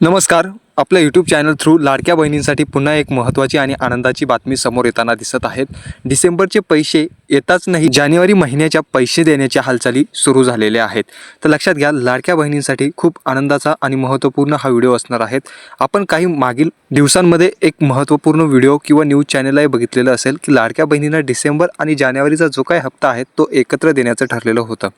नमस्कार. आपल्या YouTube channel through लाडक्या बहिणींसाठी पुन्हा एक महत्त्वाची आणि आनंदाची बातमी समोर येताना दिसत आहेत. डिसेंबरचे पैसे येताच नाही जानेवारी महिन्याच्या पैसे देण्याच्या हालचाली सुरू झालेल्या आहेत. तर लक्षात घ्या लाडक्या बहिणींसाठी खूप आनंदाचा आणि महत्त्वपूर्ण हा व्हिडिओ असणार आहेत. आपण काही मागील दिवसांमध्ये एक महत्त्वपूर्ण व्हिडिओ किंवा न्यूज चॅनलही बघितलेलं असेल की लाडक्या बहिणींना डिसेंबर आणि जानेवारीचा जो काही हप्ता आहे तो एकत्र देण्याचं ठरलेलं होतं.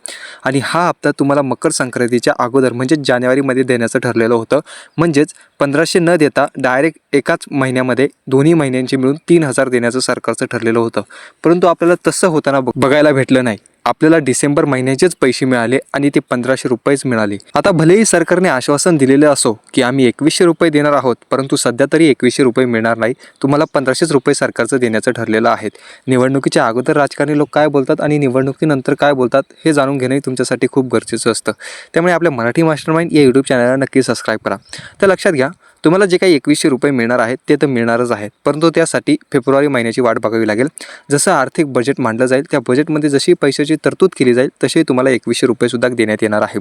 आणि हा हप्ता तुम्हाला मकर संक्रांतीच्या अगोदर म्हणजेच जानेवारीमध्ये देण्याचं ठरलेलं होतं. म्हणजेच पंधराशे न देता डायरेक्ट एकाच महिन्यामध्ये दोन्ही महिन्यांचे मिळून तीन हजार देण्याचं सरकारचं ठरलेलं होतं. परंतु आपल्याला तसं होताना बघायला भेटलं नाही. आपल्याला डिसेंबर महिन्याचेच पैसे मिळाले आणि ते पंधराशे रुपयेच मिळाले. आता भलेही सरकारने आश्वासन दिलेलं असो की आम्ही एकवीसशे रुपये देणार आहोत परंतु सध्या तरी एकवीसशे रुपये मिळणार नाही तुम्हाला पंधराशेच रुपये सरकारचं देण्याचं ठरलेलं आहे निवडणुकीच्या अगोदर राजकारणी लोक काय बोलतात आणि निवडणुकीनंतर काय बोलतात हे जाणून घेणंही तुमच्यासाठी खूप गरजेचं असतं. त्यामुळे आपल्या मराठी मास्टर माइंड या यूट्यूब चॅनलला नक्की सबस्क्राईब करा. तर लक्षात घ्या तुम्हाला जे काही एकवीसशे रुपये मिळणार आहेत ते तर मिळणारच आहेत. परंतु त्यासाठी फेब्रुवारी महिन्याची वाट बघावी लागेल. जसं आर्थिक बजेट मांडलं जाईल त्या बजेटमध्ये जशी पैशाची तरतूद केली जाईल तसे तुम्हाला एकवीसशे रुपयेसुद्धा देण्यात येणार आहे.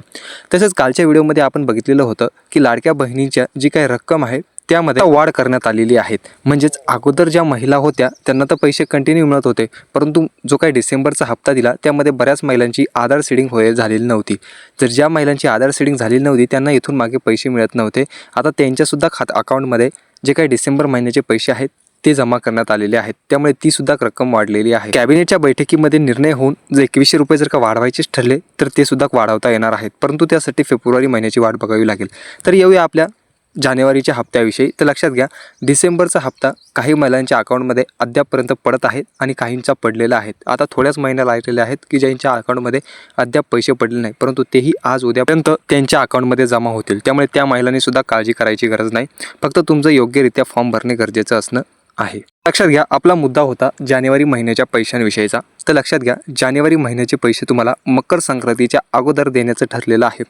तसेच कालच्या व्हिडिओमध्ये आपण बघितलेलं होतं की लाडक्या बहिणीच्या जी काही रक्कम आहे त्यामध्ये वाढ करण्यात आलेली आहेत. म्हणजेच अगोदर ज्या महिला होत्या त्यांना तर पैसे कंटिन्यू मिळत होते. परंतु जो काही डिसेंबरचा हप्ता दिला त्यामध्ये बऱ्याच महिलांची आधार सीडिंग होय झालेली नव्हती. जर ज्या महिलांची आधार सीडिंग झालेली नव्हती त्यांना इथून मागे पैसे मिळत नव्हते. आता त्यांच्यासुद्धा खात अकाउंटमध्ये जे काही डिसेंबर महिन्याचे पैसे आहेत ते जमा करण्यात आलेले आहेत. त्यामुळे ती सुद्धा रक्कम वाढलेली आहे. कॅबिनेटच्या बैठकीमध्ये निर्णय होऊन जर एकवीसशे रुपये जर का वाढवायचेच ठरले तर ते सुद्धा वाढवता येणार आहेत. परंतु त्यासाठी फेब्रुवारी महिन्याची वाट बघावी लागेल. तर येऊया आपल्या जानेवारीच्या हप्त्याविषयी तर लक्षात घ्या डिसेंबरचा हप्ता काही महिलांच्या अकाउंटमध्ये अद्यापपर्यंत पडत आहेत आणि काहींचा पडलेला आहेत आता थोड्याच महिन्या लागलेल्या आहेत की ज्यांच्या अकाउंटमध्ये अद्याप पैसे पडले नाही परंतु तेही आज उद्यापर्यंत त्यांच्या अकाउंटमध्ये जमा होतील. त्यामुळे त्या महिलांनी सुद्धा काळजी करायची गरज नाही. फक्त तुमचं योग्यरित्या फॉर्म भरणे गरजेचं असणं आहे. लक्षात घ्या आपला मुद्दा होता जानेवारी महिन्याच्या पैशांविषयीचा. तर लक्षात घ्या जानेवारी महिन्याचे पैसे तुम्हाला मकर संक्रांतीच्या अगोदर देण्याचं ठरलेलं आहे.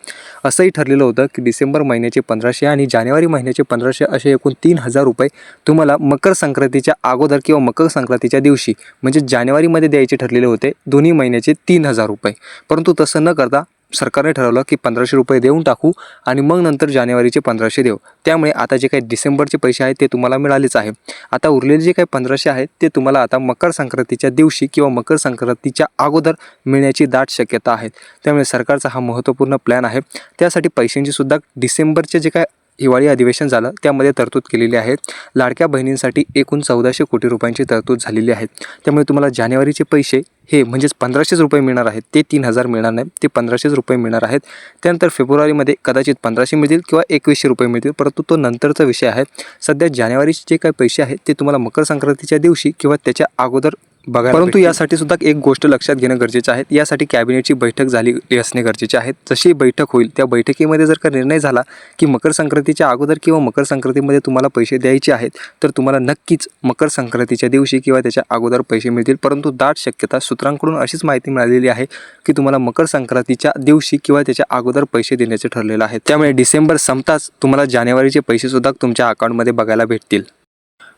असंही ठरलेलं होतं की डिसेंबर महिन्याचे पंधराशे आणि जानेवारी महिन्याचे पंधराशे असे एकूण तीन हजार रुपये तुम्हाला मकर संक्रांतीच्या अगोदर किंवा मकर संक्रांतीच्या दिवशी म्हणजे जानेवारीमध्ये द्यायचे ठरलेले होते दोन्ही महिन्याचे तीन हजार रुपये. परंतु तसं न करता सरकारने ठरवलं की पंधराशे रुपये देऊन टाकू आणि मग नंतर जानेवारीचे पंधराशे देऊ. त्यामुळे आता जे काही डिसेंबरचे पैसे आहेत ते तुम्हाला मिळालेच आहे. आता उरलेले जे काही पंधराशे आहेत ते तुम्हाला आता मकर संक्रांतीच्या दिवशी किंवा मकर संक्रांतीच्या अगोदर मिळण्याची दाट शक्यता आहे त्यामुळे सरकारचा हा महत्त्वपूर्ण प्लॅन आहे. त्यासाठी पैशांची सुद्धा डिसेंबरचे जे काय हिवाळी अधिवेशन झालं. त्यामध्ये तरतूद केलेली आहे लाडक्या बहिणींसाठी एकूण चौदाशे कोटी रुपयांची तरतूद झालेली आहे. त्यामुळे तुम्हाला जानेवारीचे पैसे हे म्हणजेच पंधराशेच रुपये मिळणार आहेत. ते तीन हजार मिळणार नाही. ते पंधराशेच रुपये मिळणार आहेत. त्यानंतर फेब्रुवारीमध्ये कदाचित पंधराशे मिळतील किंवा एकवीसशे रुपये मिळतील. परंतु तो नंतरचा विषय आहे. सध्या जानेवारीचे जे काही पैसे आहेत ते तुम्हाला मकर संक्रांतीच्या दिवशी किंवा त्याच्या अगोदर बघा परंतु यासाठी सुद्धा एक गोष्ट लक्षात घेणं गरजेचं आहे. यासाठी कॅबिनेटची बैठक झाली असणे गरजेचे आहे. जशी बैठक होईल त्या बैठकीमध्ये जर का निर्णय झाला की मकर संक्रांतीच्या अगोदर किंवा मकर संक्रांतीमध्ये तुम्हाला पैसे द्यायचे आहेत तर तुम्हाला नक्कीच मकर संक्रांतीच्या दिवशी किंवा त्याच्या अगोदर पैसे मिळतील. परंतु दाट शक्यता सूत्रांकडून अशीच माहिती मिळालेली आहे की तुम्हाला मकर संक्रांतीच्या दिवशी किंवा त्याच्या अगोदर पैसे देण्याचे ठरलेलं आहे. त्यामुळे डिसेंबर संपताच तुम्हाला जानेवारीचे पैसे सुद्धा तुमच्या अकाउंटमध्ये बघायला भेटतील.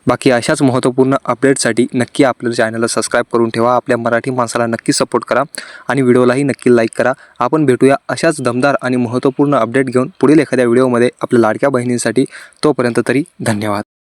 बाकी अशाच महत्त्वपूर्ण अपडेटसाठी नक्की आपल्या चॅनलला सबस्क्राईब करून ठेवा. आपल्या मराठी माणसाला नक्की सपोर्ट करा आणि व्हिडिओलाही नक्की लाईक करा. आपण भेटूया अशाच दमदार आणि महत्त्वपूर्ण अपडेट घेऊन पुढील एखाद्या व्हिडिओमध्ये आपल्या लाडक्या बहिणींसाठी. तोपर्यंत तरी धन्यवाद.